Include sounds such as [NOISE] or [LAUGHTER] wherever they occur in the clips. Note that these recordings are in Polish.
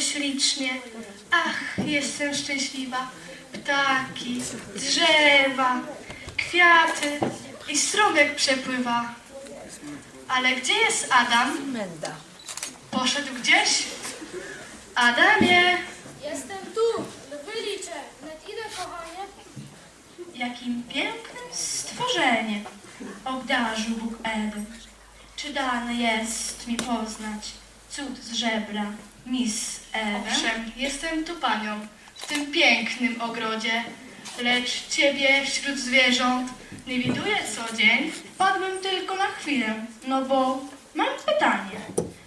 ślicznie. Ach, jestem szczęśliwa. Ptaki, drzewa, kwiaty i strumyk przepływa. Ale gdzie jest Adam? Menda. Poszedł gdzieś? Adamie, Jestem tu, no wyliczę. Net ile, kochanie? jakim pięknym stworzeniem obdarzył Bóg Edy. Czy dane jest mi poznać cud z żebra, Miss Ewę? Owszem, jestem tu panią, w tym pięknym ogrodzie, lecz ciebie wśród zwierząt nie widuję co dzień. Wpadłem tylko na chwilę, no bo mam pytanie.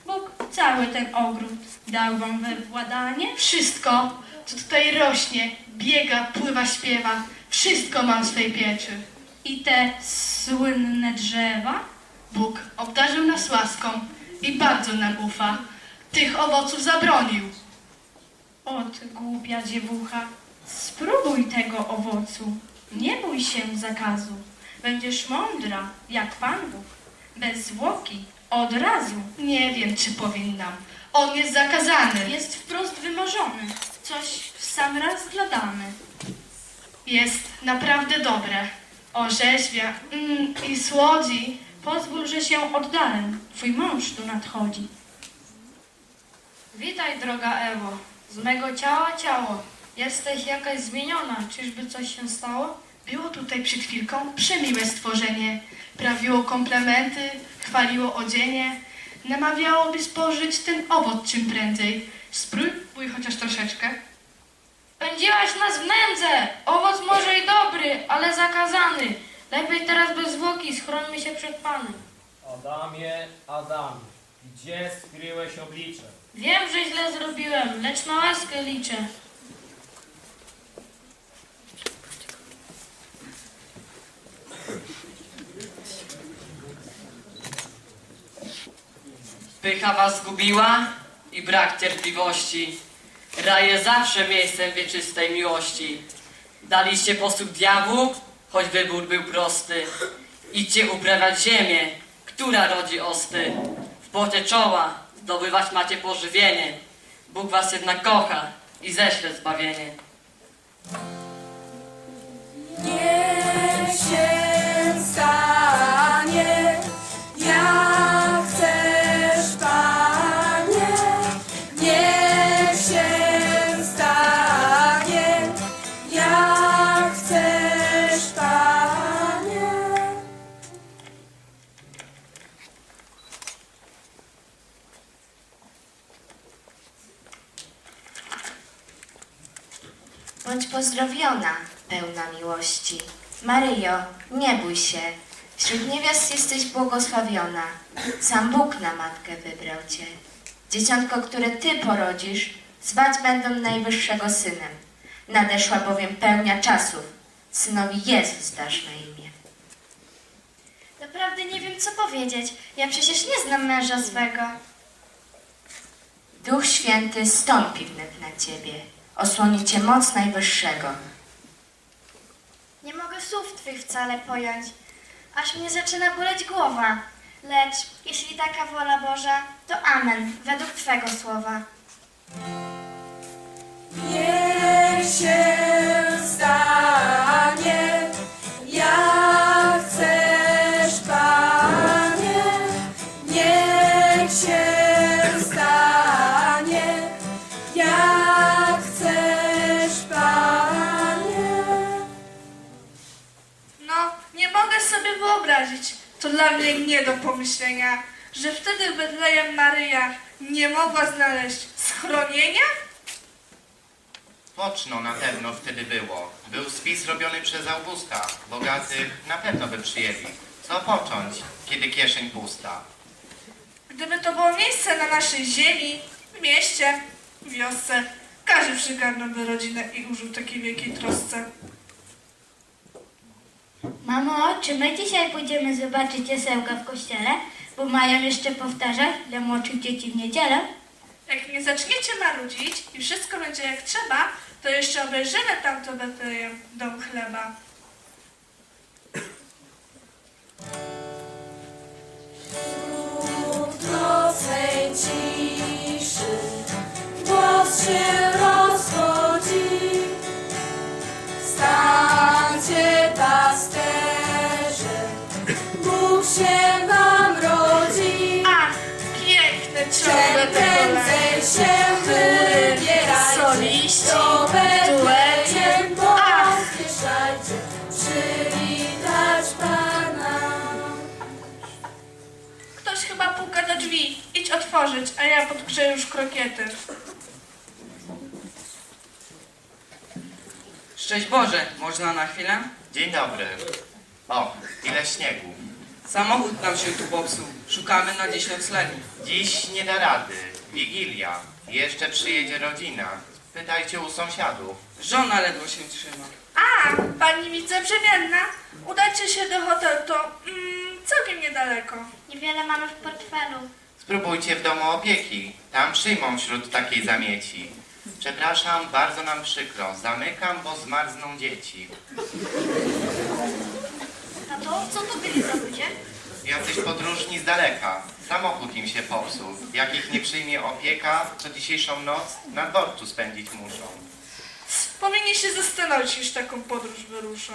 Bóg cały ten ogród dał wam we władanie? Wszystko, co tutaj rośnie, biega, pływa, śpiewa, wszystko mam w swej pieczy. I te słynne drzewa? Bóg obdarzył nas łaską i bardzo nam ufa. Tych owoców zabronił. Ot, głupia dziewucha, spróbuj tego owocu. Nie bój się zakazu. Będziesz mądra, jak Pan Bóg. Bez zwłoki, od razu. Nie wiem, czy powinnam. On jest zakazany. Jest wprost wymarzony. Coś w sam raz dla damy. Jest naprawdę dobre. Orzeźwia mm, i słodzi. Pozwól, że się oddalę. Twój mąż tu nadchodzi. Witaj, droga Ewo. Z mego ciała ciało. Jesteś jakaś zmieniona. Czyżby coś się stało? Było tutaj przed chwilką przemiłe stworzenie. Prawiło komplementy, chwaliło odzienie. Namawiało, by spożyć ten owoc czym prędzej. Spróbuj chociaż troszeczkę. Pędziłaś nas w nędzę. Owoc może i dobry, ale zakazany. Lepiej teraz bez zwłoki, schrońmy się przed Panem. Adamie, Adamie, gdzie skryłeś oblicze? Wiem, że źle zrobiłem, lecz na łaskę liczę. Pycha was zgubiła i brak cierpliwości. Raj jest zawsze miejscem wieczystej miłości. Daliście posług diabłu, choć wybór był prosty. Idźcie uprawiać ziemię, która rodzi osty. W pocie czoła zdobywać macie pożywienie. Bóg was jednak kocha i ześle zbawienie. Niech się pozdrowiona, pełna miłości. Maryjo, nie bój się. Wśród niewiast jesteś błogosławiona. Sam Bóg na matkę wybrał cię. Dzieciątko, które ty porodzisz, zwać będą najwyższego synem. Nadeszła bowiem pełnia czasów. Synowi Jezus dasz na imię. Naprawdę nie wiem, co powiedzieć. Ja przecież nie znam męża swego. Duch Święty stąpi wnet na ciebie. Osłoni cię moc najwyższego. Nie mogę słów Twych wcale pojąć. Aż mnie zaczyna boleć głowa. Lecz jeśli taka wola Boża, to amen, według Twego słowa. Niech się stanie, dla mnie nie do pomyślenia, że wtedy Betlejem Maryja nie mogła znaleźć schronienia? Poczno na pewno wtedy było. Był spis robiony przez Augusta. Bogatych na pewno by przyjęli. Co począć, kiedy kieszeń pusta? Gdyby to było miejsce na naszej ziemi, w mieście, w wiosce, każdy przygarnąłby rodzinę i użył takiej wielkiej trosce. Mamo, czy my dzisiaj pójdziemy zobaczyć jasełka w kościele? Bo mają jeszcze powtarzać dla młodszych dzieci w niedzielę. Jak nie zaczniecie marudzić i wszystko będzie jak trzeba, to jeszcze obejrzymy tamto Betlejem, dom chleba. Wśród nocnej ciszy głos się a ja podgrzeję już krokiety. Szczęść Boże, można na chwilę? Dzień dobry. O, ile śniegu. Samochód nam się tu popsuł. Szukamy na dziś noclegu. Dziś nie da rady. Wigilia. Jeszcze przyjedzie rodzina. Pytajcie u sąsiadów. Żona ledwo się trzyma. A, pani wiceprzemienna, udajcie się do hotelu, to mm, całkiem niedaleko. Niewiele mamy w portfelu. Spróbujcie w domu opieki. Tam przyjmą wśród takiej zamieci. Przepraszam, bardzo nam przykro. Zamykam, bo zmarzną dzieci. Tato, co tu byli za ludzie? Jacyś podróżni z daleka. Samochód im się popsuł. Jak ich nie przyjmie opieka, to dzisiejszą noc na dworcu spędzić muszą. Powinni się zastanowić, już taką podróż wyruszą.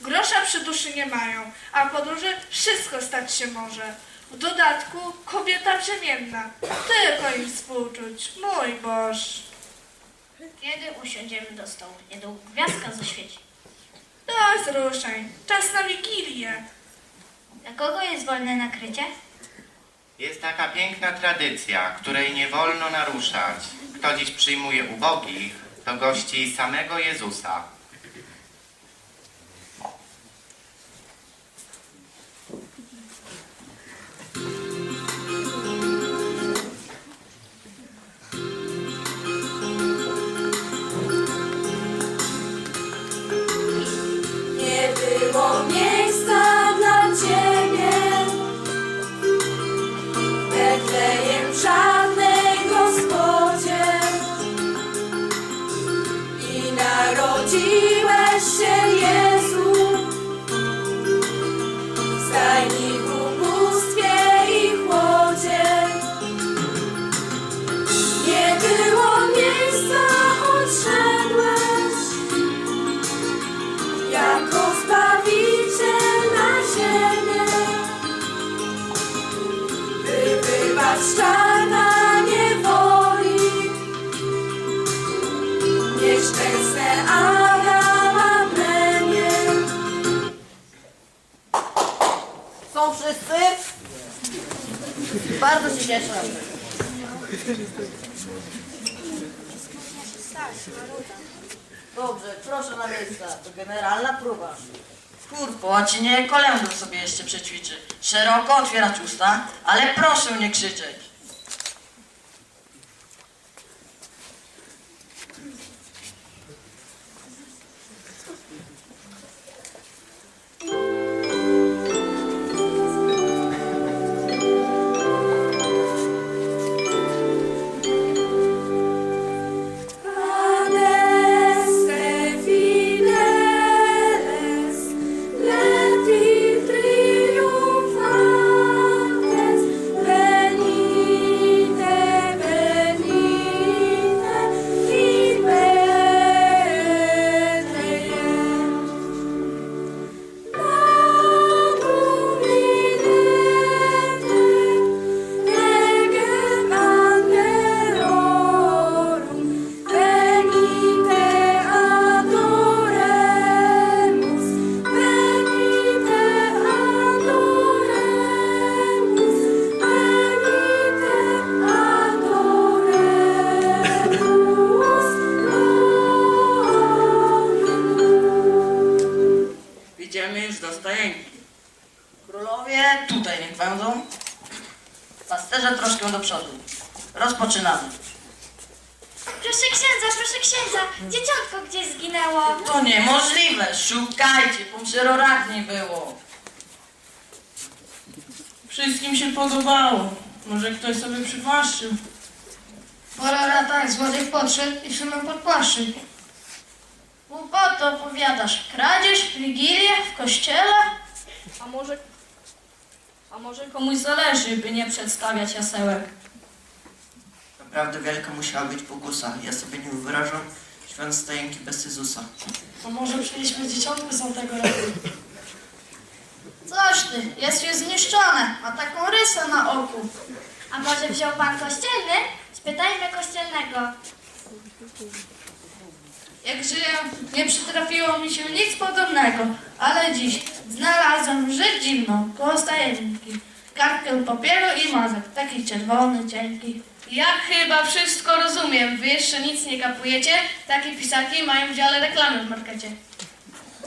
Grosza przy duszy nie mają, a podróży wszystko stać się może. W dodatku kobieta brzemienna. Tylko im współczuć, mój Boż. Kiedy usiądziemy do stołu? Niedługo gwiazdka zaświeci. No, zruszaj. Czas na Wigilię. Dla kogo jest wolne nakrycie? Jest taka piękna tradycja, której nie wolno naruszać. Kto dziś przyjmuje ubogich, to gości samego Jezusa. Są wszyscy? Bardzo się cieszę. Dobrze, proszę na miejsca. To generalna próba. Kur, po łacinie kolędę sobie jeszcze przećwiczy. Szeroko otwierać usta, ale proszę nie krzyczeć. Pasterze troszkę do przodu. Rozpoczynamy. Proszę księdza, proszę księdza, dzieciątko gdzieś zginęło. To niemożliwe, szukajcie, po przerorach nie było. Wszystkim się podobało. Może ktoś sobie przywłaszczył. Pora lata, złodziej podszedł i wszedł pod płaszczyk. Głupoty opowiadasz. Kradzież, wigilię w kościele? A może... A może komuś zależy, by nie przedstawiać jasełek? Naprawdę wielka musiała być pokusa. Ja sobie nie wyobrażam świąt stajenki bez Jezusa. A może przynieśmy dzieciątkę z tego roku? Coś ty, jest już zniszczone, ma taką rysę na oku. A może wziął pan kościelny? Spytajmy kościelnego. Jak żyję, nie przytrafiło mi się nic podobnego, ale dziś znalazłem rzecz dziwną koło stajenki. Kartkę papieru i mazek, taki czerwony, cienki. Ja chyba wszystko rozumiem. Wy jeszcze nic nie kapujecie? Takie pisaki mają w dziale reklamy w markecie.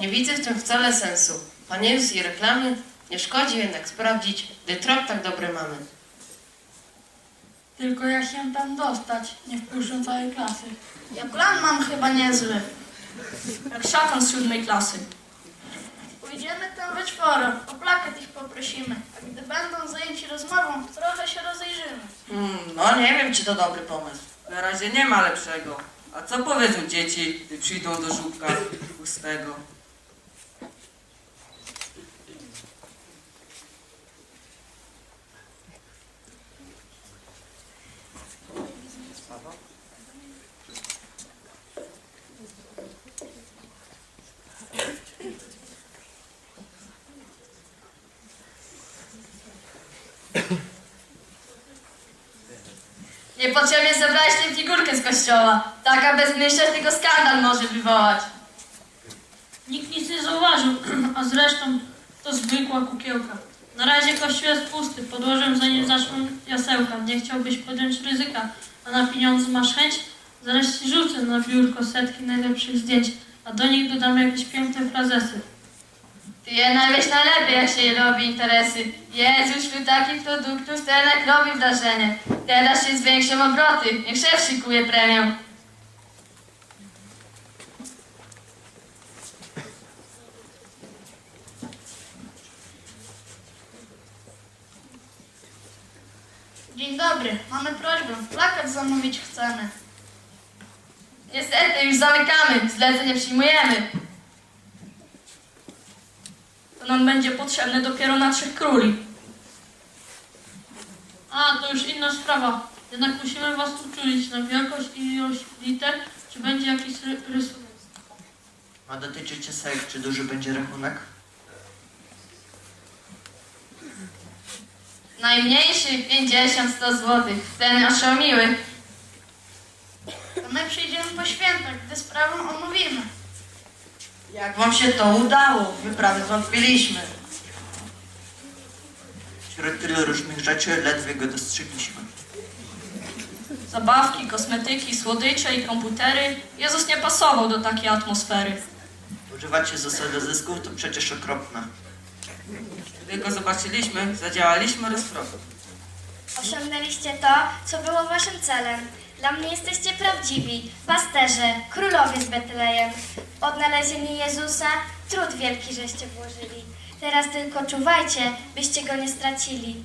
Nie widzę w tym wcale sensu. Pan i reklamy? Nie szkodzi jednak sprawdzić, gdy trop tak dobry mamy. Tylko jak się tam dostać, nie wpuszczą całej klasy. Ja plan mam chyba niezły. Jak szatan z siódmej klasy. Pójdziemy tam we czworo, o plakat ich poprosimy. A gdy będą zajęci rozmową, trochę się rozejrzymy. Hmm, no nie wiem, czy to dobry pomysł. Na razie nie ma lepszego. A co powiedzą dzieci, gdy przyjdą do żubka pustego? Niepotrzebnie zabrałeś tę figurkę z kościoła. Taka bezmyślność tylko skandal może wywołać. Nikt nic nie zauważył, [CLEARS THROAT] a zresztą to zwykła kukiełka. Na razie kościół jest pusty, podłożę zanim zaczną jasełka. Nie chciałbyś podjąć ryzyka, a na pieniądze masz chęć? Zaraz rzucę na biurko setki najlepszych zdjęć, a do nich dodamy jakieś piękne frazesy. Ty jednak wiesz najlepiej, jak się je robi interesy. Jezus, wśród takich produktów to jednak robi wrażenie. Teraz się zwiększą obroty. Niech szef szykuje premię. Dzień dobry, mamy prośbę, plakat zamówić chcemy. Niestety, już zamykamy. Zleceń nie przyjmujemy. To nam będzie potrzebne dopiero na trzech króli. A, to już inna sprawa. Jednak musimy was uczulić na wielkość i ilość liter, czy będzie jakiś ry- rysunek. Ma dotyczyć ciastek, czy duży będzie rachunek? Najmniejszy 50-100 zł. Ten oszołomiły. To my przyjdziemy po świętach, gdy sprawę omówimy. Jak wam się to udało? Wyprawy zwątpiliśmy. Wśród tylu różnych rzeczy ledwie go dostrzegliśmy. Zabawki, kosmetyki, słodycze i komputery. Jezus nie pasował do takiej atmosfery. Używacie zasady zysków, to przecież okropne. Gdy go zobaczyliśmy, zadziałaliśmy roztropnie. Osiągnęliście to, co było waszym celem. Dla mnie jesteście prawdziwi, pasterze, królowie z Betlejem. Odnalezienie Jezusa trud wielki żeście włożyli. Teraz tylko czuwajcie, byście go nie stracili.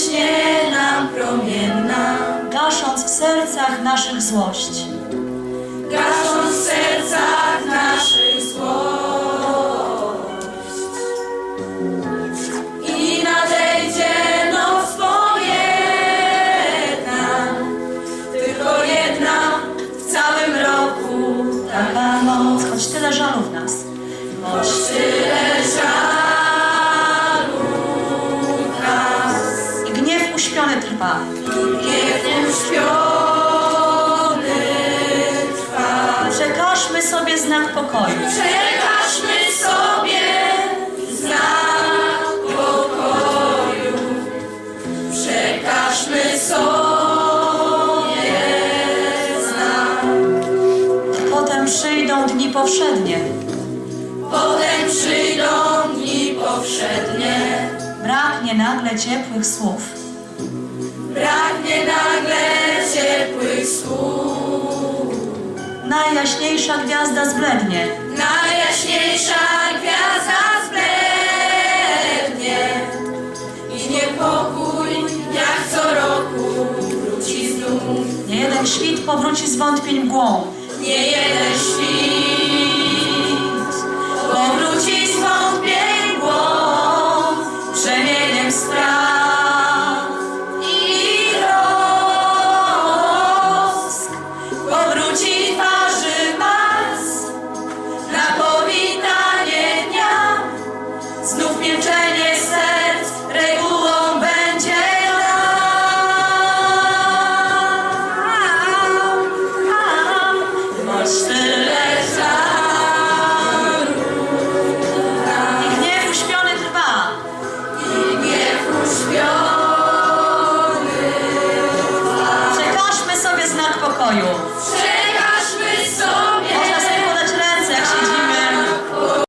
Błyśnie nam promienna, Gasząc w sercach naszych złość. gasząc w sercach naszych złość. nieuśpiony trwa. Niech trwa. Przekażmy sobie znak pokoju. Przekażmy sobie znak pokoju. Przekażmy sobie znak. Potem przyjdą dni powszednie. Potem przyjdą dni powszednie braknie nagle ciepłych słów mnie nagle ciepłych słów. Najjaśniejsza gwiazda zblednie. Najjaśniejsza gwiazda zblednie. I niepokój jak co roku wróci znów. Nie jeden świt powróci z wątpień mgłą. Nie jeden świt powróci z wątpień mgłą. Przemieniem spraw.